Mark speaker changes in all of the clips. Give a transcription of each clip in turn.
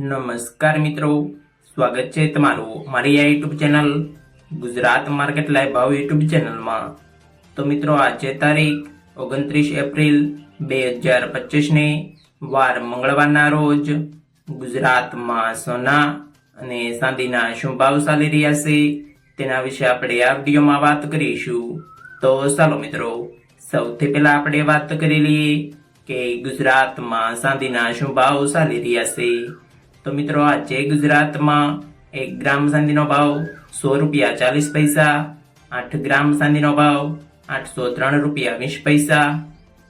Speaker 1: નમસ્કાર મિત્રો, સ્વાગત છે તમારું મારી આ YouTube channel Gujarat market live ભાવ યુટ્યુબ ચેનલમાં તો મિત્રો, આજે તારીખ ઓગણત્રીસ એપ્રિલ બે હજાર પચીસને વાર મંગળવારના રોજ ગુજરાતમાં સોના અને ચાંદીના શું ભાવ ચાલી રહ્યા છે તેના વિશે આપણે આ વિડીયોમાં વાત કરીશું. તો ચાલો મિત્રો, સૌથી પહેલા આપણે વાત કરી લઈએ કે ગુજરાતમાં ચાંદીના શું ભાવ ચાલી રહ્યા છે. તો મિત્રો આજે ગુજરાતમાં એક ગ્રામ ચાંદીનો ભાવ સો રૂપિયા ચાલીસ પૈસા, આઠ ગ્રામ ચાંદીનો ભાવ આઠસો ત્રણ રૂપિયા વીસ પૈસા,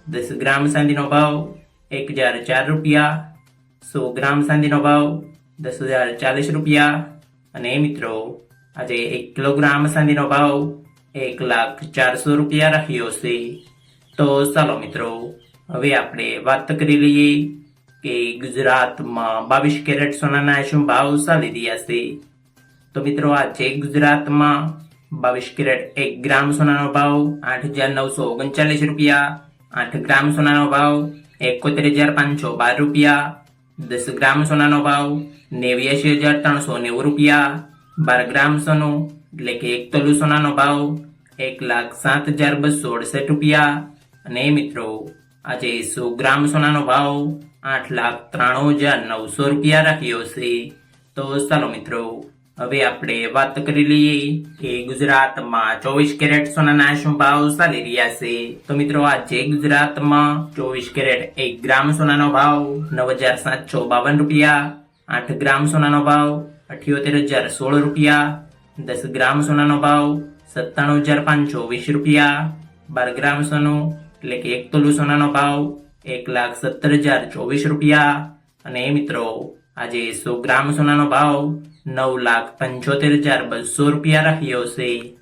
Speaker 1: દસ ગ્રામ ચાંદીનો ભાવ એક હજાર ચાર રૂપિયા, સો ગ્રામ ચાંદીનો ભાવ દસ હજાર ચાલીસ રૂપિયા અને મિત્રો આજે એક કિલોગ્રામ ચાંદીનો ભાવ એક લાખ ચારસો રૂપિયા રાખ્યો છે. તો ચાલો મિત્રો, હવે આપણે વાત કરી લઈએ કે ગુજરાતમાં બાવીસ કેરેટ સોનાના શું ભાવ ચાલી રહ્યા છે? તો મિત્રો આજે ગુજરાતમાં બાવીસ કેરેટ એક ગ્રામ સોનાનો ભાવ, આઠ હજાર નવસો ઓગણચાલીસ રૂપિયા, આઠ ગ્રામ સોનાનો ભાવ, એકોતેર હજાર પાંચસો બાર રૂપિયા, દસ ગ્રામ સોનાનો ભાવ નેવ્યાસી હજાર ત્રણસો નેવું રૂપિયા, બાર ગ્રામ સોનું, એટલે કે એક તોલું સોનાનો ભાવ, એક લાખ સાત હજાર બસો અડસઠ રૂપિયા. અને મિત્રો આજે સો ગ્રામ સોનાનો ભાવ આઠ લાખ ત્રાણું હજાર નવસો રૂપિયા રાખ્યો છે. તો ચાલો મિત્રો, હવે આપણે વાત કરી લઈએ કે ગુજરાતમાં ચોવીસ કેરેટ સોનાના શું ભાવ ચાલી રહ્યા છે. તો મિત્રો, આજે ગુજરાતમાં ચોવીસ કેરેટ એક ગ્રામ સોનાનો ભાવ નવ હજાર સાતસો બાવન રૂપિયા, આઠ ગ્રામ સોનાનો ભાવ અઠ્યોતેર હજાર સોળ રૂપિયા, દસ ગ્રામ સોનાનો ભાવ સત્તાણું હજાર પાંચસો વીસ રૂપિયા, બાર ગ્રામ સોનું એટલે કે એક તોલું સોનાનો ભાવ એક લાખ સત્તર હજાર ચોવીસ રૂપિયા. અને મિત્રો, આજે સો ગ્રામ સોનાનો ભાવ નવ લાખ પંચોતેર હજાર બસો રૂપિયા રહ્યો છે.